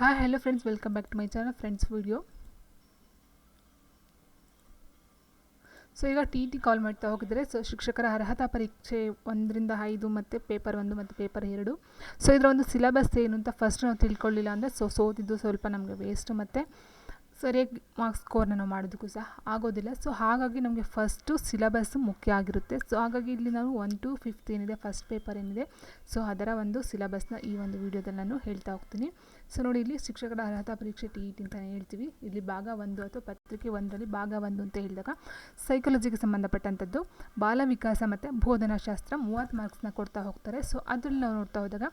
Hi hello friends welcome back to my channel friends video so ಈಗ T T call ಮಾಡ್ತಾ ಹೋಗಿದರೆ so ಶಿಕ್ಷಕರ ಅರ್ಹತಾ ಪರೀಕ್ಷೆ ಒಂದರಿಂದ ಐದು ಮತ್ತು ಪೇಪರ್ ಒಂದು ಮತ್ತು ಪೇಪರ್ ಎರಡು. ಸೊ ಇದರ ಒಂದು ಸಿಲೆಬಸ್ ಏನು ಅಂತ ಫಸ್ಟ್ ನಾವು ತಿಳ್ಕೊಳ್ಳಿಲ್ಲ ಅಂದರೆ ಸೊ ಸೋತಿದ್ದು ಸ್ವಲ್ಪ ನಮಗೆ ವೇಸ್ಟು ಮತ್ತು ಸರಿಯಾಗಿ ಮಾರ್ಕ್ಸ್ ಸ್ಕೋರ್ನ ನಾವು ಮಾಡೋದಕ್ಕೂ ಸಹ ಆಗೋದಿಲ್ಲ. ಸೊ ಹಾಗಾಗಿ ನಮಗೆ ಫಸ್ಟು ಸಿಲೆಬಸ್ ಮುಖ್ಯ ಆಗಿರುತ್ತೆ. ಸೊ ಹಾಗಾಗಿ ಇಲ್ಲಿ ನಾವು ಒನ್ ಟು ಫಿಫ್ತ್ ಏನಿದೆ ಫಸ್ಟ್ ಪೇಪರ್ ಏನಿದೆ ಸೊ ಅದರ ಒಂದು ಸಿಲೆಬಸ್ನ ಈ ಒಂದು ವಿಡಿಯೋದಲ್ಲಿ ನಾನು ಹೇಳ್ತಾ ಹೋಗ್ತೀನಿ. ಸೊ ನೋಡಿ ಇಲ್ಲಿ ಶಿಕ್ಷಕರ ಅರ್ಹತಾ ಪರೀಕ್ಷೆ ಟಿ ಇ ಅಂತಲೇ ಹೇಳ್ತೀವಿ. ಇಲ್ಲಿ ಭಾಗ ಒಂದು ಅಥವಾ ಪತ್ರಿಕೆ ಒಂದರಲ್ಲಿ ಭಾಗ ಒಂದು ಅಂತ ಹೇಳಿದಾಗ ಸೈಕಾಲಜಿಗೆ ಸಂಬಂಧಪಟ್ಟಂಥದ್ದು, ಬಾಲ ವಿಕಾಸ ಮತ್ತು ಬೋಧನಾಶಾಸ್ತ್ರ ಮೂವತ್ತು ಮಾರ್ಕ್ಸ್ನ ಕೊಡ್ತಾ ಹೋಗ್ತಾರೆ. ಸೊ ಅದರಲ್ಲಿ ನಾವು ನೋಡ್ತಾ ಹೋದಾಗ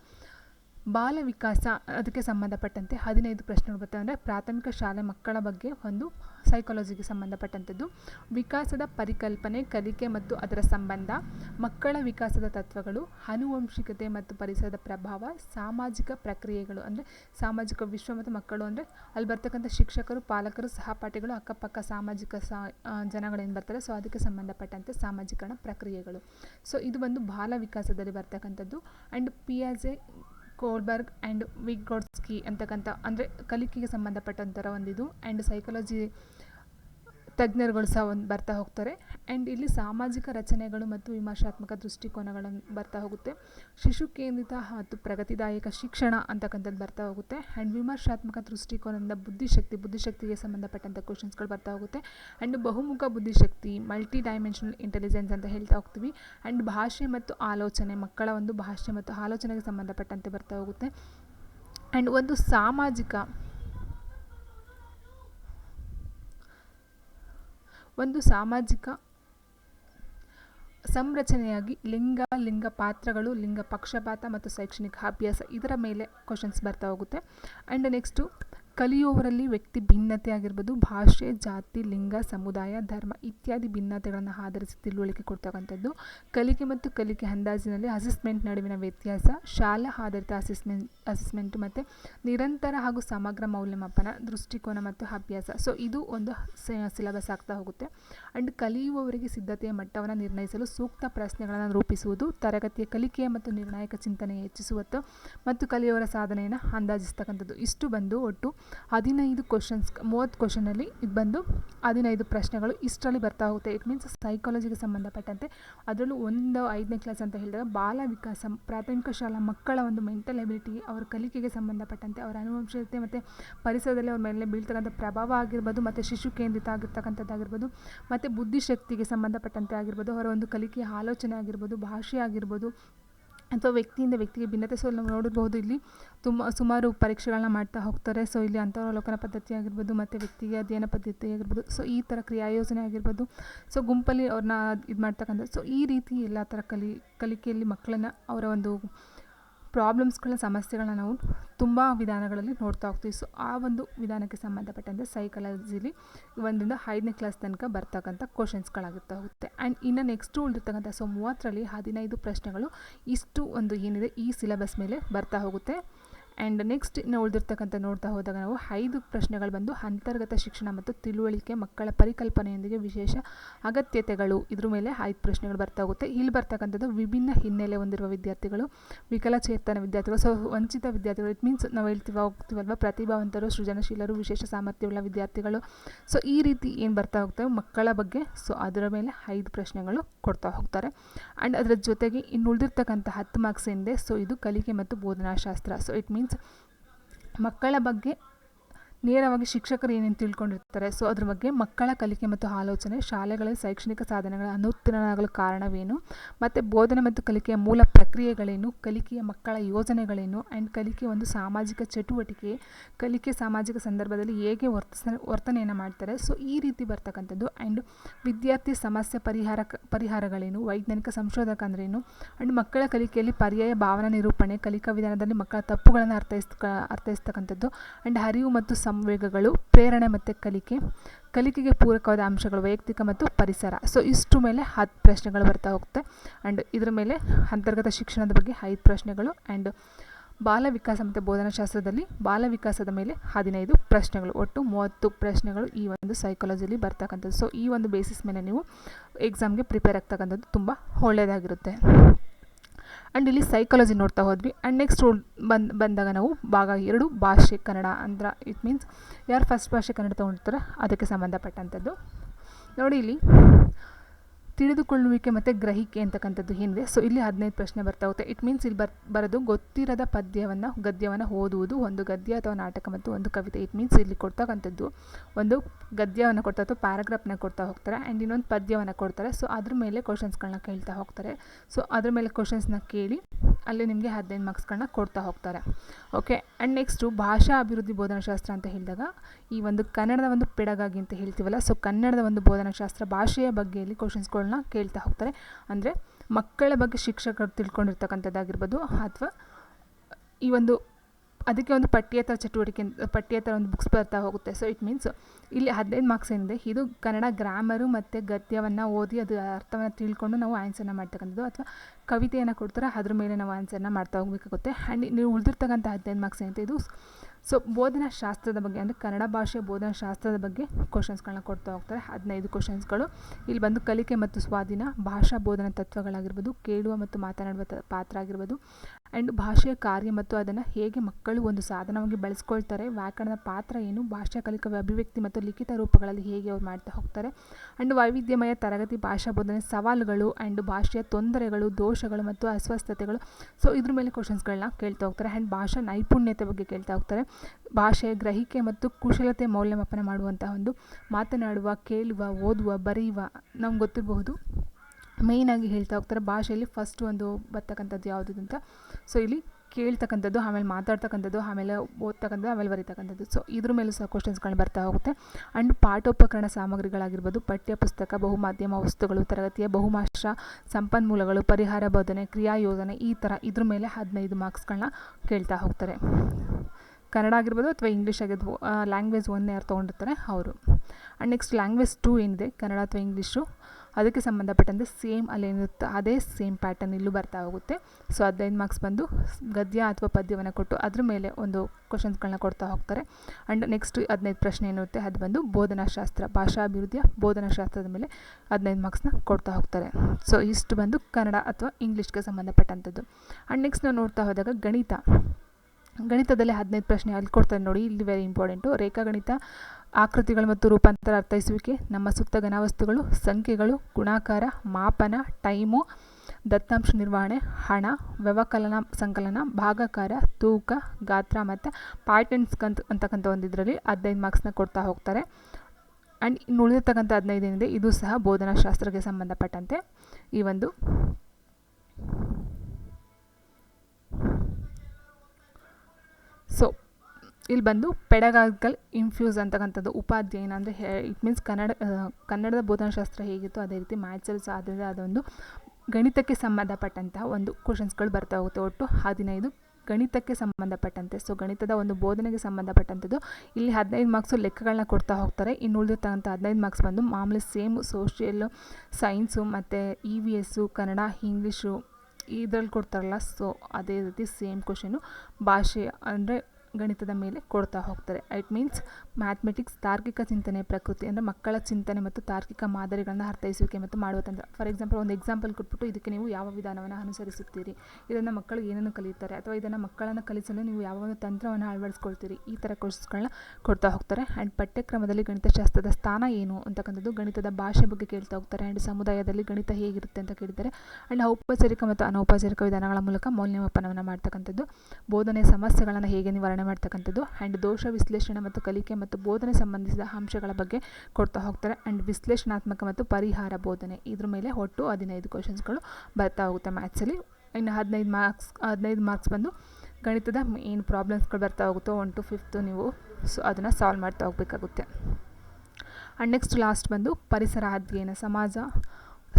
ಬಾಲ ವಿಕಾಸ ಅದಕ್ಕೆ ಸಂಬಂಧಪಟ್ಟಂತೆ ಹದಿನೈದು ಪ್ರಶ್ನೆಗಳು ಬರ್ತವೆ. ಅಂದರೆ ಪ್ರಾಥಮಿಕ ಶಾಲೆ ಮಕ್ಕಳ ಬಗ್ಗೆ ಒಂದು ಸೈಕಾಲಜಿಗೆ ಸಂಬಂಧಪಟ್ಟಂಥದ್ದು. ವಿಕಾಸದ ಪರಿಕಲ್ಪನೆ, ಕಲಿಕೆ ಮತ್ತು ಅದರ ಸಂಬಂಧ, ಮಕ್ಕಳ ವಿಕಾಸದ ತತ್ವಗಳು, ಆನುವಂಶಿಕತೆ ಮತ್ತು ಪರಿಸರದ ಪ್ರಭಾವ, ಸಾಮಾಜಿಕ ಪ್ರಕ್ರಿಯೆಗಳು, ಅಂದರೆ ಸಾಮಾಜಿಕ ವಿಶ್ವ ಮತ್ತು ಮಕ್ಕಳು ಅಂದರೆ ಅಲ್ಲಿ ಬರ್ತಕ್ಕಂಥ ಶಿಕ್ಷಕರು, ಪಾಲಕರು ಸಹಪಾಠಿಗಳು ಅಕ್ಕಪಕ್ಕ ಸಾಮಾಜಿಕ ಸಾ ಜನಗಳೇನು ಬರ್ತಾರೆ. ಸೊ ಅದಕ್ಕೆ ಸಂಬಂಧಪಟ್ಟಂತೆ ಸಾಮಾಜಿಕರಣ ಪ್ರಕ್ರಿಯೆಗಳು. ಸೊ ಇದು ಒಂದು ಬಾಲ ವಿಕಾಸದಲ್ಲಿ ಬರ್ತಕ್ಕಂಥದ್ದು. ಆ್ಯಂಡ್ ಪಿ ಆಸ್ ಎ ಕೋಲ್ಬರ್ಗ್ ಆ್ಯಂಡ್ ವಿಗೋಡ್ಸ್ಕಿ ಅಂತಕ್ಕಂಥ ಅಂದರೆ ಕಲಿಕೆಗೆ ಸಂಬಂಧಪಟ್ಟಂಥರ ಒಂದಿದು ಆ್ಯಂಡ್ ಸೈಕಾಲಜಿ ತಜ್ಞರುಗಳು ಸಹ ಒಂದು ಬರ್ತಾ ಹೋಗ್ತಾರೆ. ಆ್ಯಂಡ್ ಇಲ್ಲಿ ಸಾಮಾಜಿಕ ರಚನೆಗಳು ಮತ್ತು ವಿಮರ್ಶಾತ್ಮಕ ದೃಷ್ಟಿಕೋನಗಳನ್ನು ಬರ್ತಾ ಹೋಗುತ್ತೆ. ಶಿಶು ಕೇಂದ್ರಿತ ಮತ್ತು ಪ್ರಗತಿದಾಯಕ ಶಿಕ್ಷಣ ಅಂತಕ್ಕಂಥದ್ದು ಬರ್ತಾ ಹೋಗುತ್ತೆ. ಆ್ಯಂಡ್ ವಿಮರ್ಶಾತ್ಮಕ ದೃಷ್ಟಿಕೋನದಿಂದ ಬುದ್ಧಿಶಕ್ತಿ, ಬುದ್ಧಿಶಕ್ತಿಗೆ ಸಂಬಂಧಪಟ್ಟಂಥ ಕ್ವಶನ್ಸ್ಗಳು ಬರ್ತಾ ಹೋಗುತ್ತೆ. ಆ್ಯಂಡ್ ಬಹುಮುಖ ಬುದ್ಧಿಶಕ್ತಿ ಮಲ್ಟಿ ಡೈಮೆನ್ಷನಲ್ ಇಂಟೆಲಿಜೆನ್ಸ್ ಅಂತ ಹೇಳ್ತಾ ಹೋಗ್ತೀವಿ. ಆ್ಯಂಡ್ ಭಾಷೆ ಮತ್ತು ಆಲೋಚನೆ, ಮಕ್ಕಳ ಒಂದು ಭಾಷೆ ಮತ್ತು ಆಲೋಚನೆಗೆ ಸಂಬಂಧಪಟ್ಟಂತೆ ಬರ್ತಾ ಹೋಗುತ್ತೆ. ಆ್ಯಂಡ್ ಒಂದು ಸಾಮಾಜಿಕ ಒಂದು ಸಾಮಾಜಿಕ ಸಂರಚನೆಯಾಗಿ ಲಿಂಗ ಲಿಂಗ ಪಾತ್ರಗಳು, ಲಿಂಗ ಪಕ್ಷಪಾತ ಮತ್ತು ಶೈಕ್ಷಣಿಕ ಅಭ್ಯಾಸ ಇದರ ಮೇಲೆ ಕ್ವಶನ್ಸ್ ಬರ್ತಾ ಹೋಗುತ್ತೆ. ಆ್ಯಂಡ್ ನೆಕ್ಸ್ಟು ಕಲಿಯುವವರಲ್ಲಿ ವ್ಯಕ್ತಿ ಭಿನ್ನತೆ ಆಗಿರ್ಬೋದು, ಭಾಷೆ, ಜಾತಿ, ಲಿಂಗ, ಸಮುದಾಯ, ಧರ್ಮ ಇತ್ಯಾದಿ ಭಿನ್ನತೆಗಳನ್ನು ಆಧರಿಸಿ ತಿಳುವಳಿಕೆ ಕೊಡ್ತಕ್ಕಂಥದ್ದು. ಕಲಿಕೆ ಮತ್ತು ಕಲಿಕೆ ಅಂದಾಜಿನಲ್ಲಿ ಅಸೆಸ್ಮೆಂಟ್ ನಡುವಿನ ವ್ಯತ್ಯಾಸ, ಶಾಲಾ ಆಧಾರಿತ ಅಸೆಸ್ಮೆಂಟ್ ಅಸೆಸ್ಮೆಂಟ್ ಮತ್ತು ನಿರಂತರ ಹಾಗೂ ಸಮಗ್ರ ಮೌಲ್ಯಮಾಪನ, ದೃಷ್ಟಿಕೋನ ಮತ್ತು ಅಭ್ಯಾಸ. ಸೊ ಇದು ಒಂದು ಸಿಲೆಬಸ್ ಆಗ್ತಾ ಹೋಗುತ್ತೆ. ಆ್ಯಂಡ್ ಕಲಿಯುವವರಿಗೆ ಸಿದ್ಧತೆಯ ಮಟ್ಟವನ್ನು ನಿರ್ಣಯಿಸಲು ಸೂಕ್ತ ಪ್ರಶ್ನೆಗಳನ್ನು ರೂಪಿಸುವುದು, ತರಗತಿಯ ಕಲಿಕೆಯ ಮತ್ತು ನಿರ್ಣಾಯಕ ಚಿಂತನೆ ಹೆಚ್ಚಿಸುವತ್ತು ಮತ್ತು ಕಲಿಯುವವರ ಸಾಧನೆಯನ್ನು ಅಂದಾಜಿಸ್ತಕ್ಕಂಥದ್ದು. ಇಷ್ಟು ಬಂದು ಒಟ್ಟು. ಹದಿನೈದು ಕ್ವಶನ್ಸ್ ಮೂವತ್ತು ಕ್ವಶನಲ್ಲಿ ಇದು ಬಂದು ಹದಿನೈದು ಪ್ರಶ್ನೆಗಳು ಇಷ್ಟರಲ್ಲಿ ಬರ್ತಾ ಹೋಗುತ್ತೆ. ಇಟ್ ಮೀನ್ಸ್ ಸೈಕಾಲಜಿಗೆ ಸಂಬಂಧಪಟ್ಟಂತೆ ಅದರಲ್ಲೂ ಒಂದು ಐದನೇ ಕ್ಲಾಸ್ ಅಂತ ಹೇಳಿದಾಗ ಬಾಲ ವಿಕಾಸ, ಪ್ರಾಥಮಿಕ ಶಾಲಾ ಮಕ್ಕಳ ಒಂದು ಮೆಂಟಲ್ ಎಬಿಲಿಟಿ ಅವರ ಕಲಿಕೆಗೆ ಸಂಬಂಧಪಟ್ಟಂತೆ ಅವರ ಅನುವಂಶತೆ ಮತ್ತು ಪರಿಸರದಲ್ಲಿ ಅವ್ರ ಮೇಲೆ ಬೀಳ್ತಕ್ಕಂಥ ಪ್ರಭಾವ ಆಗಿರ್ಬೋದು, ಮತ್ತು ಶಿಶು ಕೇಂದ್ರಿತ ಆಗಿರ್ತಕ್ಕಂಥದ್ದಾಗಿರ್ಬೋದು, ಮತ್ತು ಬುದ್ಧಿಶಕ್ತಿಗೆ ಸಂಬಂಧಪಟ್ಟಂತೆ ಆಗಿರ್ಬೋದು, ಅವರ ಒಂದು ಕಲಿಕೆಯ ಆಲೋಚನೆ ಆಗಿರ್ಬೋದು, ಭಾಷೆ ಆಗಿರ್ಬೋದು ಅಥವಾ ವ್ಯಕ್ತಿಯಿಂದ ವ್ಯಕ್ತಿಗೆ ಭಿನ್ನತೆ ಸೊ ನಾವು ನೋಡಿರ್ಬೋದು ಇಲ್ಲಿ ತುಂಬ, ಸುಮಾರು ಪರೀಕ್ಷೆಗಳನ್ನ ಮಾಡ್ತಾ ಹೋಗ್ತಾರೆ. ಸೊ ಇಲ್ಲಿ ಅಂತರವಲೋಕನ ಪದ್ಧತಿ ಆಗಿರ್ಬೋದು, ಮತ್ತು ವ್ಯಕ್ತಿಗೆ ಅಧ್ಯಯನ ಪದ್ಧತಿ ಆಗಿರ್ಬೋದು ಸೊ ಈ ಥರ ಕ್ರಿಯಾಯೋಜನೆ ಆಗಿರ್ಬೋದು. ಸೊ ಗುಂಪಲ್ಲಿ ಅವ್ರನ್ನ ಇದು ಮಾಡ್ತಕ್ಕಂಥ ಸೊ ಈ ರೀತಿ ಎಲ್ಲ ಥರ ಕಲಿ, ಕಲಿಕೆಯಲ್ಲಿ ಮಕ್ಕಳನ್ನು ಅವರ ಒಂದು ಪ್ರಾಬ್ಲಮ್ಸ್ಗಳ ಸಮಸ್ಯೆಗಳನ್ನ ನಾವು ತುಂಬ ವಿಧಾನಗಳಲ್ಲಿ ನೋಡ್ತಾ ಹೋಗ್ತೀವಿ. ಸೊ ಆ ಒಂದು ವಿಧಾನಕ್ಕೆ ಸಂಬಂಧಪಟ್ಟಂತೆ ಸೈಕಾಲಜಿಲಿ ಒಂದರಿಂದ ಐದನೇ ಕ್ಲಾಸ್ ತನಕ ಬರ್ತಕ್ಕಂಥ ಕ್ವಶನ್ಸ್ಗಳಾಗಿರ್ತಾ ಹೋಗುತ್ತೆ. ಆ್ಯಂಡ್ ಇನ್ನು ನೆಕ್ಸ್ಟು ಉಳಿದಿರ್ತಕ್ಕಂಥ ಸೊ ಮೂವತ್ತರಲ್ಲಿ ಹದಿನೈದು ಪ್ರಶ್ನೆಗಳು ಇಷ್ಟು ಒಂದು ಏನಿದೆ, ಈ ಸಿಲೆಬಸ್ ಮೇಲೆ ಬರ್ತಾ ಹೋಗುತ್ತೆ. ಆ್ಯಂಡ್ ನೆಕ್ಸ್ಟ್ ಇನ್ನು ಉಳಿದಿರ್ತಕ್ಕಂಥ ನೋಡ್ತಾ ಹೋದಾಗ ನಾವು ಐದು ಪ್ರಶ್ನೆಗಳು ಬಂದು ಅಂತರ್ಗತ ಶಿಕ್ಷಣ ಮತ್ತು ತಿಳುವಳಿಕೆ ಮಕ್ಕಳ ಪರಿಕಲ್ಪನೆಯೊಂದಿಗೆ ವಿಶೇಷ ಅಗತ್ಯತೆಗಳು. ಇದ್ರ ಮೇಲೆ ಐದು ಪ್ರಶ್ನೆಗಳು ಬರ್ತಾ ಹೋಗುತ್ತೆ. ಇಲ್ಲಿ ಬರ್ತಕ್ಕಂಥದ್ದು ವಿಭಿನ್ನ ಹಿನ್ನೆಲೆ ಹೊಂದಿರುವ ವಿದ್ಯಾರ್ಥಿಗಳು, ವಿಕಲಚೇತನ ವಿದ್ಯಾರ್ಥಿಗಳು ಸೊ ವಂಚಿತ ವಿದ್ಯಾರ್ಥಿಗಳು. ಇಟ್ ಮೀನ್ಸ್ ನಾವು ಹೇಳ್ತೀವಿ, ಹೋಗ್ತೀವಲ್ವ? ಪ್ರತಿಭಾವಂತರು, ಸೃಜನಶೀಲರು, ವಿಶೇಷ ಸಾಮರ್ಥ್ಯವುಳ್ಳ ವಿದ್ಯಾರ್ಥಿಗಳು. ಸೊ ಈ ರೀತಿ ಏನು ಬರ್ತಾ ಹೋಗ್ತವೆ ಮಕ್ಕಳ ಬಗ್ಗೆ. ಸೊ ಅದರ ಮೇಲೆ ಐದು ಪ್ರಶ್ನೆಗಳು ಕೊಡ್ತಾ ಹೋಗ್ತಾರೆ. ಆ್ಯಂಡ್ ಅದರ ಜೊತೆಗೆ ಇನ್ನು ಉಳಿದಿರ್ತಕ್ಕಂಥ ಹತ್ತು ಮಾರ್ಕ್ಸ್ ಹಿಂದೆ ಸೊ ಇದು ಕಲಿಕೆ ಮತ್ತು ಬೋಧನಾಶಾಸ್ತ್ರ. ಸೊ ಇಟ್ ಮೀನ್ಸ್ ಮಕ್ಕಳ ಬಗ್ಗೆ ನೇರವಾಗಿ ಶಿಕ್ಷಕರು ಏನೇನು ತಿಳ್ಕೊಂಡಿರ್ತಾರೆ? ಸೊ ಅದ್ರ ಬಗ್ಗೆ ಮಕ್ಕಳ ಕಲಿಕೆ ಮತ್ತು ಆಲೋಚನೆ ಶಾಲೆಗಳಲ್ಲಿ ಶೈಕ್ಷಣಿಕ ಸಾಧನೆಗಳ ಅನುತ್ತೀರ್ಣನಾಗಲು ಕಾರಣವೇನು? ಮತ್ತು ಬೋಧನೆ ಮತ್ತು ಕಲಿಕೆಯ ಮೂಲ ಪ್ರಕ್ರಿಯೆಗಳೇನು? ಕಲಿಕೆಯ ಮಕ್ಕಳ ಯೋಜನೆಗಳೇನು? ಆ್ಯಂಡ್ ಕಲಿಕೆ ಒಂದು ಸಾಮಾಜಿಕ ಚಟುವಟಿಕೆ, ಕಲಿಕೆ ಸಾಮಾಜಿಕ ಸಂದರ್ಭದಲ್ಲಿ ಹೇಗೆ ವರ್ತಿಸ, ವರ್ತನೆಯನ್ನು ಮಾಡ್ತಾರೆ? ಸೊ ಈ ರೀತಿ ಬರ್ತಕ್ಕಂಥದ್ದು. ಆ್ಯಂಡ್ ವಿದ್ಯಾರ್ಥಿ ಸಮಸ್ಯೆ ಪರಿಹಾರ ಪರಿಹಾರಗಳೇನು? ವೈಜ್ಞಾನಿಕ ಸಂಶೋಧಕ ಅಂದ್ರೇನು? ಆ್ಯಂಡ್ ಮಕ್ಕಳ ಕಲಿಕೆಯಲ್ಲಿ ಪರ್ಯಾಯ ಭಾವನಾ ನಿರೂಪಣೆ, ಕಲಿಕಾ ವಿಧಾನದಲ್ಲಿ ಮಕ್ಕಳ ತಪ್ಪುಗಳನ್ನು ಅರ್ಥೈಸ್ಕ, ಅರ್ಥೈಸ್ತಕ್ಕಂಥದ್ದು. ಆ್ಯಂಡ್ ಹರಿವು ಮತ್ತು ಸಂವೇಗಗಳು, ಪ್ರೇರಣೆ ಮತ್ತು ಕಲಿಕೆ. ಕಲಿಕೆಗೆ ಪೂರಕವಾದ ಅಂಶಗಳು ವೈಯಕ್ತಿಕ ಮತ್ತು ಪರಿಸರ. ಸೊ ಇಷ್ಟು ಮೇಲೆ ಹತ್ತು ಪ್ರಶ್ನೆಗಳು ಬರ್ತಾ ಹೋಗುತ್ತೆ. ಆ್ಯಂಡ್ ಇದರ ಮೇಲೆ ಅಂತರ್ಗತ ಶಿಕ್ಷಣದ ಬಗ್ಗೆ ಐದು ಪ್ರಶ್ನೆಗಳು. ಆ್ಯಂಡ್ ಬಾಲ ವಿಕಾಸ ಮತ್ತು ಬೋಧನಾಶಾಸ್ತ್ರದಲ್ಲಿ ಬಾಲ ವಿಕಾಸದ ಮೇಲೆ ಹದಿನೈದು ಪ್ರಶ್ನೆಗಳು. ಒಟ್ಟು ಮೂವತ್ತು ಪ್ರಶ್ನೆಗಳು ಈ ಒಂದು ಸೈಕಾಲಜಿಲಿ ಬರ್ತಕ್ಕಂಥದ್ದು. ಸೊ ಈ ಒಂದು ಬೇಸಿಸ್ ಮೇಲೆ ನೀವು ಎಕ್ಸಾಮ್ಗೆ ಪ್ರಿಪೇರ್ ಆಗ್ತಕ್ಕಂಥದ್ದು ತುಂಬ ಒಳ್ಳೆಯದಾಗಿರುತ್ತೆ. ಆ್ಯಂಡ್ ಇಲ್ಲಿ ಸೈಕಾಲಜಿ ನೋಡ್ತಾ ಹೋದ್ವಿ. ಆ್ಯಂಡ್ ನೆಕ್ಸ್ಟ್ ಬಂದು, ಬಂದಾಗ ನಾವು ಭಾಗ ಎರಡು, ಭಾಷೆ ಕನ್ನಡ ಅಂದ್ರ ಇಟ್ ಮೀನ್ಸ್ ಯಾರು ಫಸ್ಟ್ ಭಾಷೆ ಕನ್ನಡ ತೊಗೊಂಡಿರ್ತಾರೆ ಅದಕ್ಕೆ ಸಂಬಂಧಪಟ್ಟಂಥದ್ದು ನೋಡಿ ಇಲ್ಲಿ ತಿಳಿದುಕೊಳ್ಳುವಿಕೆ ಮತ್ತು ಗ್ರಹಿಕೆ ಅಂತಕ್ಕಂಥದ್ದು ಏನಿದೆ? ಸೊ ಇಲ್ಲಿ ಹದಿನೈದು ಪ್ರಶ್ನೆ ಬರ್ತಾ ಹೋಗುತ್ತೆ. ಇಟ್ ಮೀನ್ಸ್ ಇಲ್ಲಿ ಬರ್, ಬರೋದು ಗೊತ್ತಿರದ ಪದ್ಯವನ್ನು, ಗದ್ಯವನ್ನು ಓದುವುದು ಒಂದು ಗದ್ಯ ಅಥವಾ ನಾಟಕ ಮತ್ತು ಒಂದು ಕವಿತೆ. ಇಟ್ ಮೀನ್ಸ್ ಇಲ್ಲಿ ಕೊಡ್ತಕ್ಕಂಥದ್ದು ಒಂದು ಗದ್ಯವನ್ನು ಕೊಡ್ತಾ ಅಥವಾ ಪ್ಯಾರಾಗ್ರಾಫ್ನ ಕೊಡ್ತಾ ಹೋಗ್ತಾರೆ ಆ್ಯಂಡ್ ಇನ್ನೊಂದು ಪದ್ಯವನ್ನು ಕೊಡ್ತಾರೆ. ಸೊ ಅದ್ರ ಮೇಲೆ ಕ್ವಶನ್ಸ್ಗಳನ್ನ ಕೇಳ್ತಾ ಹೋಗ್ತಾರೆ. ಸೊ ಅದ್ರ ಮೇಲೆ ಕ್ವಶನ್ಸ್ನ ಕೇಳಿ ಅಲ್ಲಿ ನಿಮಗೆ ಹದಿನೈದು ಮಾರ್ಕ್ಸ್ಗಳನ್ನ ಕೊಡ್ತಾ ಹೋಗ್ತಾರೆ. ಓಕೆ ಆ್ಯಂಡ್ ನೆಕ್ಸ್ಟು ಭಾಷಾ ಅಭಿವೃದ್ಧಿ ಬೋಧನಾಶಾಸ್ತ್ರ ಅಂತ ಹೇಳಿದಾಗ, ಈ ಒಂದು ಕನ್ನಡದ ಒಂದು ಪೆಡಗಾಗಿ ಅಂತ ಹೇಳ್ತೀವಲ್ಲ ಸೊ ಕನ್ನಡದ ಒಂದು ಬೋಧನಾಶಾಸ್ತ್ರ ಭಾಷೆಯ ಬಗ್ಗೆ ಇಲ್ಲಿ ಕ್ವಶನ್ಸ್ಗಳನ್ನ ಕೇಳ್ತಾ ಹೋಗ್ತಾರೆ. ಅಂದರೆ ಮಕ್ಕಳ ಬಗ್ಗೆ ಶಿಕ್ಷಕರು ತಿಳ್ಕೊಂಡಿರ್ತಕ್ಕಂಥದ್ದಾಗಿರ್ಬೋದು ಅಥವಾ ಈ ಒಂದು ಅದಕ್ಕೆ ಒಂದು ಪಠ್ಯೇತರ ಚಟುವಟಿಕೆ, ಪಠ್ಯೇತರ ಒಂದು ಬುಕ್ಸ್ ಬರ್ತಾ ಹೋಗುತ್ತೆ. ಸೊ ಇಟ್ ಮೀನ್ಸ್ ಇಲ್ಲಿ ಹದಿನೈದು ಮಾರ್ಕ್ಸ್ ಏನಿದೆ. ಇದು ಕನ್ನಡ ಗ್ರಾಮರು ಮತ್ತು ಗದ್ಯವನ್ನು ಓದಿ ಅದು ಅರ್ಥವನ್ನು ತಿಳ್ಕೊಂಡು ನಾವು ಆನ್ಸರ್ನ ಮಾಡ್ತಕ್ಕಂಥದ್ದು ಅಥವಾ ಕವಿತೆಯನ್ನು ಕೊಡ್ತಾರೆ. ಅದ್ರ ಮೇಲೆ ನಾವು ಆನ್ಸರ್ನ ಮಾಡ್ತಾ ಹೋಗಬೇಕಾಗುತ್ತೆ. ಆ್ಯಂಡ್ ನೀವು ಉಳಿದಿರ್ತಕ್ಕಂಥ ಹದಿನೈದು ಮಾರ್ಕ್ಸ್ ಏನಿದೆ, ಇದು ಸೊ ಬೋಧನಾ ಶಾಸ್ತ್ರದ ಬಗ್ಗೆ ಅಂದರೆ ಕನ್ನಡ ಭಾಷೆ ಬೋಧನಾ ಶಾಸ್ತ್ರದ ಬಗ್ಗೆ ಕ್ವಶನ್ಸ್ಗಳನ್ನ ಕೊಡ್ತಾ ಹೋಗ್ತಾರೆ. ಹದಿನೈದು ಕ್ವಶನ್ಸ್ಗಳು ಇಲ್ಲಿ ಬಂದು ಕಲಿಕೆ ಮತ್ತು ಸ್ವಾಧೀನ ಭಾಷಾ ಬೋಧನಾ ತತ್ವಗಳಾಗಿರ್ಬೋದು, ಕೇಳುವ ಮತ್ತು ಮಾತನಾಡುವ ಪಾತ್ರ ಆಗಿರ್ಬೋದು. ಆ್ಯಂಡ್ ಭಾಷೆಯ ಕಾರ್ಯ ಮತ್ತು ಅದನ್ನು ಹೇಗೆ ಮಕ್ಕಳು ಒಂದು ಸಾಧನವಾಗಿ ಬಳಸ್ಕೊಳ್ತಾರೆ, ವ್ಯಾಕರಣದ ಪಾತ್ರ ಏನು, ಭಾಷಾ ಕಲಿಕಾ ಅಭಿವ್ಯಕ್ತಿ ಮತ್ತು ಲಿಖಿತ ರೂಪಗಳಲ್ಲಿ ಹೇಗೆ ಅವ್ರು ಮಾಡ್ತಾ ಹೋಗ್ತಾರೆ ಆ್ಯಂಡ್ ವೈವಿಧ್ಯಮಯ ತರಗತಿ ಭಾಷಾ ಬೋಧನೆ ಸವಾಲುಗಳು ಆ್ಯಂಡ್ ಭಾಷೆಯ ತೊಂದರೆಗಳು, ದೋಷಗಳು ಮತ್ತು ಅಸ್ವಸ್ಥತೆಗಳು. ಸೊ ಇದ್ರ ಮೇಲೆ ಕ್ವಶನ್ಸ್ಗಳನ್ನ ಕೇಳ್ತಾ ಹೋಗ್ತಾರೆ. ಆ್ಯಂಡ್ ಭಾಷಾ ನೈಪುಣ್ಯತೆ ಬಗ್ಗೆ ಕೇಳ್ತಾ ಹೋಗ್ತಾರೆ. ಭಾಷೆಯ ಗ್ರಹಿಕೆ ಮತ್ತು ಕುಶಲತೆ ಮೌಲ್ಯಮಾಪನ ಮಾಡುವಂತಹ ಒಂದು ಮಾತನಾಡುವ, ಕೇಳುವ, ಓದುವ, ಬರೆಯುವ ನಮ್ಗೆ ಗೊತ್ತಿರಬಹುದು. ಮೇಯ್ನಾಗಿ ಹೇಳ್ತಾ ಹೋಗ್ತಾರೆ, ಭಾಷೆಯಲ್ಲಿ ಫಸ್ಟ್ ಒಂದು ಬರ್ತಕ್ಕಂಥದ್ದು ಯಾವುದು ಅಂತ. ಸೊ ಇಲ್ಲಿ ಕೇಳ್ತಕ್ಕಂಥದ್ದು, ಆಮೇಲೆ ಮಾತಾಡ್ತಕ್ಕಂಥದ್ದು, ಆಮೇಲೆ ಓದ್ತಕ್ಕಂಥದ್ದು, ಆಮೇಲೆ ಬರೀತಕ್ಕಂಥದ್ದು. ಸೊ ಇದ್ರ ಮೇಲೂ ಸಹ ಕ್ವಶನ್ಸ್ಗಳು ಬರ್ತಾ ಹೋಗುತ್ತೆ. ಆ್ಯಂಡ್ ಪಾಠೋಪಕರಣ ಸಾಮಗ್ರಿಗಳಾಗಿರ್ಬೋದು ಪಠ್ಯ ಪುಸ್ತಕ ಬಹುಮಾಧ್ಯಮ ವಸ್ತುಗಳು, ತರಗತಿಯ ಬಹುಮಾಷ್ಟ್ರ ಸಂಪನ್ಮೂಲಗಳು, ಪರಿಹಾರ ಬೋಧನೆ, ಕ್ರಿಯಾ ಯೋಜನೆ, ಈ ಥರ ಇದ್ರ ಮೇಲೆ ಹದಿನೈದು ಮಾರ್ಕ್ಸ್ಗಳನ್ನ ಕೇಳ್ತಾ ಹೋಗ್ತಾರೆ. ಕನ್ನಡ ಆಗಿರ್ಬೋದು ಅಥವಾ ಇಂಗ್ಲೀಷ್ ಆಗಿರ್ಬೋದು ಲ್ಯಾಂಗ್ವೇಜ್ ಒನ್ ಯಾರು ತೊಗೊಂಡಿರ್ತಾರೆ? ಅವರು. ಆ್ಯಂಡ್ ನೆಕ್ಸ್ಟ್ ಲ್ಯಾಂಗ್ವೇಜ್ ಟೂ ಏನಿದೆ? ಕನ್ನಡ ಅಥವಾ ಇಂಗ್ಲೀಷು ಅದಕ್ಕೆ ಸಂಬಂಧಪಟ್ಟಂತೆ ಸೇಮ್ ಅಲ್ಲೇನಿರುತ್ತೆ ಅದೇ ಸೇಮ್ ಪ್ಯಾಟರ್ನ್ ಇಲ್ಲೂ ಬರ್ತಾ ಹೋಗುತ್ತೆ. ಸೊ ಹದಿನೈದು ಮಾರ್ಕ್ಸ್ ಬಂದು ಗದ್ಯ ಅಥವಾ ಪದ್ಯವನ್ನು ಕೊಟ್ಟು ಅದ್ರ ಮೇಲೆ ಒಂದು ಕ್ವಶನ್ಸ್ಗಳನ್ನ ಕೊಡ್ತಾ ಹೋಗ್ತಾರೆ. ಆ್ಯಂಡ್ ನೆಕ್ಸ್ಟ್ ಹದಿನೈದು ಪ್ರಶ್ನೆ ಏನಿರುತ್ತೆ, ಅದು ಬಂದು ಬೋಧನಾಶಾಸ್ತ್ರ, ಭಾಷಾಭಿವೃದ್ಧಿಯ ಬೋಧನಾಶಾಸ್ತ್ರದ ಮೇಲೆ ಹದಿನೈದು ಮಾರ್ಕ್ಸ್ನ ಕೊಡ್ತಾ ಹೋಗ್ತಾರೆ. ಸೊ ಇಷ್ಟು ಬಂದು ಕನ್ನಡ ಅಥವಾ ಇಂಗ್ಲೀಷ್ಗೆ ಸಂಬಂಧಪಟ್ಟಂಥದ್ದು. ಆ್ಯಂಡ್ ನೆಕ್ಸ್ಟ್ ನಾವು ನೋಡ್ತಾ ಹೋದಾಗ ಗಣಿತ. ಗಣಿತದಲ್ಲಿ ಹದಿನೈದು ಪ್ರಶ್ನೆ ಅಲ್ಲಿ ಕೊಡ್ತಾರೆ ನೋಡಿ, ಇಲ್ಲಿ ವೆರಿ ಇಂಪಾರ್ಟೆಂಟು ರೇಖಾಗಣಿತ ಆಕೃತಿಗಳು ಮತ್ತು ರೂಪಾಂತರ ಅರ್ಥೈಸುವಿಕೆ, ನಮ್ಮ ಸುತ್ತ ಘನವಸ್ತುಗಳು, ಸಂಖ್ಯೆಗಳು, ಗುಣಾಕಾರ, ಮಾಪನ, ಟೈಮು, ದತ್ತಾಂಶ ನಿರ್ವಹಣೆ, ಹಣ, ವ್ಯವಕಲನ ಸಂಕಲನ, ಭಾಗಾಕಾರ, ತೂಕ, ಗಾತ್ರ ಮತ್ತು ಪ್ಯಾಟರ್ನ್ಸ್ ಕಂತ ಅಂತಕ್ಕಂಥ ಒಂದು ಇದರಲ್ಲಿ ಹದಿನೈದು ಮಾರ್ಕ್ಸ್ನ ಕೊಡ್ತಾ ಹೋಗ್ತಾರೆ. ಆ್ಯಂಡ್ ಇನ್ನು ಉಳಿದಿರ್ತಕ್ಕಂಥ ಹದಿನೈದು ಏನಿದೆ, ಇದು ಸಹ ಬೋಧನಾಶಾಸ್ತ್ರಕ್ಕೆ ಸಂಬಂಧಪಟ್ಟಂತೆ. ಈ ಒಂದು. ಸೊ ಇಲ್ಲಿ ಬಂದು ಪೆಡಗಾಗಿಕಲ್ ಇನ್ಫ್ಯೂಸ್ ಅಂತಕ್ಕಂಥದ್ದು ಉಪಾಧ್ಯಯನ ಅಂದರೆ ಇಟ್ ಮೀನ್ಸ್ ಕನ್ನಡ ಕನ್ನಡದ ಬೋಧನಾಶಾಸ್ತ್ರ ಹೇಗಿತ್ತು ಅದೇ ರೀತಿ ಮ್ಯಾಥ್ಸಲ್ಲಿ ಅದರದೇ ಅದೊಂದು ಗಣಿತಕ್ಕೆ ಸಂಬಂಧಪಟ್ಟಂತಹ ಒಂದು ಕ್ವಶನ್ಸ್ಗಳು ಬರ್ತಾ ಹೋಗುತ್ತೆ. ಒಟ್ಟು ಹದಿನೈದು ಗಣಿತಕ್ಕೆ ಸಂಬಂಧಪಟ್ಟಂತೆ. ಸೊ ಗಣಿತದ ಒಂದು ಬೋಧನೆಗೆ ಸಂಬಂಧಪಟ್ಟಂಥದ್ದು ಇಲ್ಲಿ ಹದಿನೈದು ಮಾರ್ಕ್ಸು ಲೆಕ್ಕಗಳನ್ನ ಕೊಡ್ತಾ ಹೋಗ್ತಾರೆ. ಇನ್ನು ಉಳಿದಿರ್ತಕ್ಕಂಥ ಹದಿನೈದು ಮಾರ್ಕ್ಸ್ ಬಂದು ಮಾಮೂಲಿ ಸೇಮ್ ಸೋಷಿಯಲ್ಲು ಸೈನ್ಸು ಮತ್ತು E V S Kannada English ಇದರಲ್ಲಿ ಕೊಡ್ತಾರಲ್ಲ. ಸೊ ಅದೇ ರೀತಿ ಸೇಮ್ ಕ್ವಶನು ಭಾಷೆ ಅಂದರೆ ಗಣಿತದ ಮೇಲೆ ಕೊಡ್ತಾ ಹೋಗ್ತಾರೆ. ಇಟ್ ಮೀನ್ಸ್ ಮ್ಯಾಥಮೆಟಿಕ್ಸ್ ತಾರ್ಕಿಕ ಚಿಂತನೆ, ಪ್ರಕೃತಿ ಅಂದರೆ ಮಕ್ಕಳ ಚಿಂತನೆ ಮತ್ತು ತಾರ್ಕಿಕ ಮಾದರಿಗಳನ್ನು ಅರ್ಥೈಸುವಿಕೆ ಮತ್ತು ಮಾಡುವ ತಂತ್ರ. ಫಾರ್ ಎಕ್ಸಾಂಪಲ್ ಒಂದು ಎಕ್ಸಾಂಪಲ್ ಕೊಟ್ಬಿಟ್ಟು ಇದಕ್ಕೆ ನೀವು ಯಾವ ವಿಧಾನವನ್ನು ಅನುಸರಿಸುತ್ತೀರಿ? ಇದನ್ನು ಮಕ್ಕಳು ಏನನ್ನು ಕಲಿಯುತ್ತಾರೆ ಅಥವಾ ಇದನ್ನು ಮಕ್ಕಳನ್ನು ಕಲಿಸಲು ನೀವು ಯಾವ ಒಂದು ತಂತ್ರವನ್ನು ಅಳವಡಿಸ್ಕೊಳ್ತೀರಿ? ಈ ಥರ ಕೋರ್ಸ್ಗಳನ್ನ ಕೊಡ್ತಾ ಹೋಗ್ತಾರೆ. ಆ್ಯಂಡ್ ಪಠ್ಯಕ್ರಮದಲ್ಲಿ ಗಣಿತಶಾಸ್ತ್ರದ ಸ್ಥಾನ ಏನು ಅಂತಕ್ಕಂಥದ್ದು ಗಣಿತದ ಭಾಷೆ ಬಗ್ಗೆ ಕೇಳ್ತಾ ಹೋಗ್ತಾರೆ. ಆ್ಯಂಡ್ ಸಮುದಾಯದಲ್ಲಿ ಗಣಿತ ಹೇಗಿರುತ್ತೆ ಅಂತ ಕೇಳಿದ್ದಾರೆ ಆ್ಯಂಡ್ ಔಪಚಾರಿಕ ಮತ್ತು ಅನೌಪಚಾರಿಕ ವಿಧಾನಗಳ ಮೂಲಕ ಮೌಲ್ಯಮಾಪನವನ್ನು ಮಾಡ್ತಕ್ಕಂಥದ್ದು. ಬೋಧನೆ ಸಮಸ್ಯೆಗಳನ್ನು ಹೇಗೆ ನಿವಾರಣೆ ಮಾಡ್ತಕ್ಕಂಥದ್ದು ಆ್ಯಂಡ್ ದೋಷ ವಿಶ್ಲೇಷಣೆ ಮತ್ತು ಕಲಿಕೆ ಮತ್ತು ಬೋಧನೆ ಸಂಬಂಧಿಸಿದ ಅಂಶಗಳ ಬಗ್ಗೆ ಕೊಡ್ತಾ ಹೋಗ್ತಾರೆ ಆ್ಯಂಡ್ ವಿಶ್ಲೇಷಣಾತ್ಮಕ ಮತ್ತು ಪರಿಹಾರ ಬೋಧನೆ. ಇದ್ರ ಮೇಲೆ ಒಟ್ಟು ಹದಿನೈದು ಕ್ವಶನ್ಸ್ಗಳು ಬರ್ತಾ ಹೋಗುತ್ತೆ ಮ್ಯಾಥ್ಸಲ್ಲಿ ಇನ್ನು ಹದಿನೈದು ಮಾರ್ಕ್ಸ್ ಹದಿನೈದು ಮಾರ್ಕ್ಸ್ ಬಂದು ಗಣಿತದ ಏನು ಪ್ರಾಬ್ಲಮ್ಸ್ಗಳು ಬರ್ತಾ ಹೋಗುತ್ತೋ. ಒನ್ ಟು ಫಿಫ್ತು ನೀವು ಸೊ, ಅದನ್ನು ಸಾಲ್ವ್ ಮಾಡ್ತಾ ಹೋಗಬೇಕಾಗುತ್ತೆ. ಆ್ಯಂಡ್ ನೆಕ್ಸ್ಟ್ ಲಾಸ್ಟ್ ಬಂದು ಪರಿಸರ ಅಧ್ಯಯನ, ಸಮಾಜ,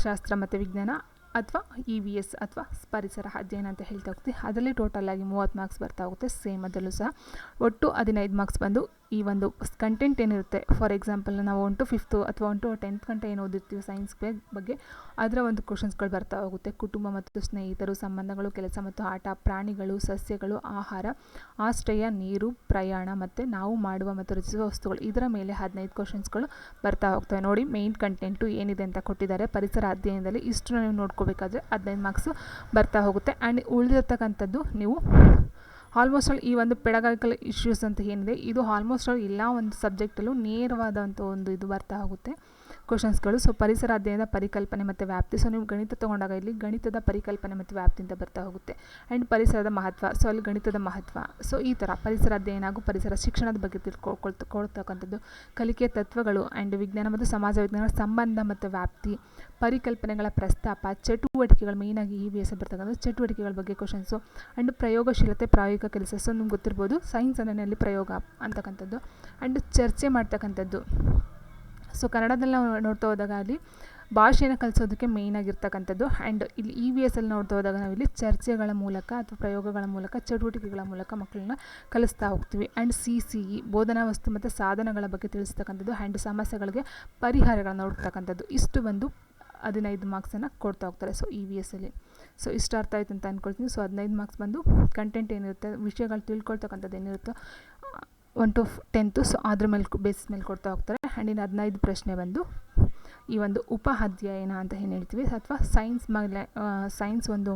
ಶಾಸ್ತ್ರ ಮತ್ತು ವಿಜ್ಞಾನ. ಅಥವಾ ಇ ವಿ ಎಸ್ ಅಥವಾ ಪರಿಸರ ಅಧ್ಯಯನ ಅಂತ ಹೇಳ್ತಾ ಹೋಗ್ತೀವಿ ಅದರಲ್ಲಿ ಟೋಟಲ್ ಆಗಿ ಮೂವತ್ತು ಮಾರ್ಕ್ಸ್ ಬರ್ತಾ ಹೋಗುತ್ತೆ. ಸೇಮ್ ಅದರಲ್ಲೂ ಸಹ. ಒಟ್ಟು ಹದಿನೈದು ಮಾರ್ಕ್ಸ್ ಬಂದು ಈ ಒಂದು ಕಂಟೆಂಟ್ ಏನಿರುತ್ತೆ ಫಾರ್ ಎಕ್ಸಾಂಪಲ್ ನಾವು ಒನ್ ಟು ಫಿಫ್ತು ಅಥವಾ ಒನ್ ಟು ಟೆಂತ್ ಗಂಟೆ ಏನು ಓದಿರ್ತೀವಿ ಸೈನ್ಸ್ ಬಗ್ಗೆ, ಅದರ ಒಂದು ಕ್ವಶನ್ಸ್ಗಳು ಬರ್ತಾ ಹೋಗುತ್ತೆ. ಕುಟುಂಬ ಮತ್ತು ಸ್ನೇಹಿತರು, ಸಂಬಂಧಗಳು, ಕೆಲಸ ಮತ್ತು ಆಟ, ಪ್ರಾಣಿಗಳು, ಸಸ್ಯಗಳು, ಆಹಾರ, ಆಶ್ರಯ, ನೀರು, ಪ್ರಯಾಣ ಮತ್ತು ನಾವು ಮಾಡುವ ಮತ್ತು ರಚಿಸುವ ವಸ್ತುಗಳು. ಇದರ ಮೇಲೆ ಹದಿನೈದು ಕ್ವಶನ್ಸ್ಗಳು ಬರ್ತಾ ಹೋಗ್ತವೆ. ನೋಡಿ ಮೇಯ್ನ್ ಕಂಟೆಂಟು ಏನಿದೆ ಅಂತ ಕೊಟ್ಟಿದ್ದಾರೆ. ಪರಿಸರ ಅಧ್ಯಯನದಲ್ಲಿ ಇಷ್ಟು ನೀವು ನೋಡ್ಕೋಬೇಕಾದ್ರೆ ಹದಿನೈದು ಮಾರ್ಕ್ಸು ಬರ್ತಾ ಹೋಗುತ್ತೆ. ಆ್ಯಂಡ್ ಉಳಿದಿರ್ತಕ್ಕಂಥದ್ದು ನೀವು ಆಲ್ಮೋಸ್ಟ್ ಆಲ್ ಈ ಒಂದು ಪೆಡಗಾಗಿಕಲ್ ಇಶ್ಯೂಸ್ ಅಂತ ಏನಿದೆ, ಇದು ಆಲ್ಮೋಸ್ಟ್ ಆಲ್ ಎಲ್ಲ ಒಂದು ಸಬ್ಜೆಕ್ಟಲ್ಲೂ ನೇರವಾದಂಥ ಒಂದು ಇದು ಬರ್ತಾ ಹೋಗುತ್ತೆ. ಕ್ವಶನ್ಸ್ಗಳು ಸೊ ಪರಿಸರ ಅಧ್ಯಯನದ ಪರಿಕಲ್ಪನೆ ಮತ್ತು ವ್ಯಾಪ್ತಿ. ಸೊ ನೀವು ಗಣಿತ ತೊಗೊಂಡಾಗ ಇಲ್ಲಿ ಗಣಿತದ ಪರಿಕಲ್ಪನೆ ಮತ್ತು ವ್ಯಾಪ್ತಿಯಿಂದ ಬರ್ತಾ ಹೋಗುತ್ತೆ. ಆ್ಯಂಡ್ ಪರಿಸರದ ಮಹತ್ವ. ಸೊ ಅಲ್ಲಿ ಗಣಿತದ ಮಹತ್ವ. ಸೊ ಈ ಥರ ಪರಿಸರ ಅಧ್ಯಯನ ಹಾಗೂ ಪರಿಸರ ಶಿಕ್ಷಣದ ಬಗ್ಗೆ ತಿಳ್ಕೊಳ್ತಕ್ಕಂಥದ್ದು ಕಲಿಕೆ ತತ್ವಗಳು ಆ್ಯಂಡ್ ವಿಜ್ಞಾನ ಮತ್ತು ಸಮಾಜ ವಿಜ್ಞಾನಗಳ ಸಂಬಂಧ ಮತ್ತು ವ್ಯಾಪ್ತಿ, ಪರಿಕಲ್ಪನೆಗಳ ಪ್ರಸ್ತಾಪ, ಚಟುವಟಿಕೆಗಳು ಮೇಯ್ನಾಗಿ ಈ ವಿ ಎಸ್ ಬರ್ತಕ್ಕಂಥ ಚಟುವಟಿಕೆಗಳ ಬಗ್ಗೆ ಕ್ವಶನ್ಸು ಆ್ಯಂಡ್ ಪ್ರಯೋಗಶೀಲತೆ, ಪ್ರಾಯೋಗಿಕ ಕೆಲಸ. ಸೊ ನಿಮ್ಗೆ ಗೊತ್ತಿರ್ಬೋದು ಸೈನ್ಸ್ ಅನ್ನೋನಲ್ಲಿ ಪ್ರಯೋಗ ಅಂತಕ್ಕಂಥದ್ದು. ಆ್ಯಂಡ್ ಚರ್ಚೆ ಮಾಡ್ತಕ್ಕಂಥದ್ದು. ಸೊ ಕನ್ನಡದಲ್ಲಿ ನಾವು ನೋಡ್ತಾ ಹೋದಾಗ ಅಲ್ಲಿ ಭಾಷೆಯನ್ನು ಕಲಿಸೋದಕ್ಕೆ ಮೇಯ್ನ್ ಆಗಿರ್ತಕ್ಕಂಥದ್ದು. ಆ್ಯಂಡ್ ಇಲ್ಲಿ ಇ ವಿ ಎಸ್ ಅಲ್ಲಿ ನೋಡ್ತಾ ಹೋದಾಗ ನಾವಿಲ್ಲಿ ಚರ್ಚೆಗಳ ಮೂಲಕ ಅಥವಾ ಪ್ರಯೋಗಗಳ ಮೂಲಕ, ಚಟುವಟಿಕೆಗಳ ಮೂಲಕ ಮಕ್ಕಳನ್ನ ಕಲಿಸ್ತಾ ಹೋಗ್ತೀವಿ. ಆ್ಯಂಡ್ ಸಿ ಸಿ ಇ ಬೋಧನಾ ವಸ್ತು ಮತ್ತು ಸಾಧನಗಳ ಬಗ್ಗೆ ತಿಳಿಸ್ತಕ್ಕಂಥದ್ದು ಆ್ಯಂಡ್ ಸಮಸ್ಯೆಗಳಿಗೆ ಪರಿಹಾರಗಳನ್ನ ನೋಡ್ತಕ್ಕಂಥದ್ದು ಇಷ್ಟು ಬಂದು ಹದಿನೈದು ಮಾರ್ಕ್ಸನ್ನು ಕೊಡ್ತಾ ಹೋಗ್ತಾರೆ ಸೊ ಇ ವಿ ಎಸ್ ಅಲ್ಲಿ. ಸೊ ಇಷ್ಟು ಅರ್ಥ ಆಯ್ತು ಅಂತ ಅಂದ್ಕೊಳ್ತೀನಿ ಸೊ ಹದಿನೈದು ಮಾರ್ಕ್ಸ್ ಬಂದು ಕಂಟೆಂಟ್ ಏನಿರುತ್ತೆ, ವಿಷಯಗಳು ತಿಳ್ಕೊಳ್ತಕ್ಕಂಥದ್ದು ಏನಿರುತ್ತೋ ಒನ್ ಟು ಟೆಂತು ಸೊ ಅದ್ರ ಮೇಲೆ ಬೇಸ್ ಮೇಲೆ ಕೊಡ್ತಾ ಹೋಗ್ತಾರೆ. ಆ್ಯಂಡ್ ಇನ್ನು ಹದಿನೈದು ಪ್ರಶ್ನೆ ಬಂದು, ಈ ಒಂದು ಉಪ ಅಧ್ಯಯನ ಅಂತ ಏನು ಹೇಳ್ತೀವಿ, ಅಥವಾ ಸೈನ್ಸ್ ಮೇಲೆ ಸೈನ್ಸ್ ಒಂದು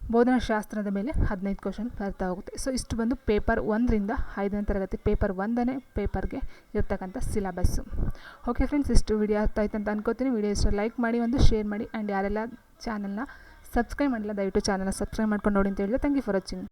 ಬೋಧನಾಶಾಸ್ತ್ರದ ಮೇಲೆ ಹದಿನೈದು ಕ್ವಶನ್ ಬರ್ತಾ ಹೋಗುತ್ತೆ. ಸೊ ಇಷ್ಟು ಬಂದು ಪೇಪರ್ ಒಂದರಿಂದ ಐದನೇ ತರಗತಿ ಪೇಪರ್ ಒಂದನೇ ಪೇಪರ್ಗೆ ಇರ್ತಕ್ಕಂಥ ಸಿಲೆಬಸ್ಸು ಓಕೆ ಫ್ರೆಂಡ್ಸ್ ಇಷ್ಟು ವಿಡಿಯೋ ಆಯ್ತು ಅಂತ ಅನ್ಕೋತೀನಿ. ವಿಡಿಯೋ ಇಷ್ಟು ಲೈಕ್ ಮಾಡಿ, ಒಂದು ಶೇರ್ ಮಾಡಿ ಆ್ಯಂಡ್ ಯಾರೆಲ್ಲ ಚಾನಲ್ನ ಸಬ್ಸ್ಕ್ರೈಬ್ ಮಾಡಿಲ್ಲ, ದಯವಿಟ್ಟು ಚಾನಲ್ನ ಸಬ್ಸ್ಕ್ರೈಬ್ ಮಾಡ್ಕೊಂಡು ನೋಡಿ ಅಂತ ಹೇಳಿದ್ರೆ ಥ್ಯಾಂಕ್ ಯು ಫಾರ್ ವಾಚಿಂಗ್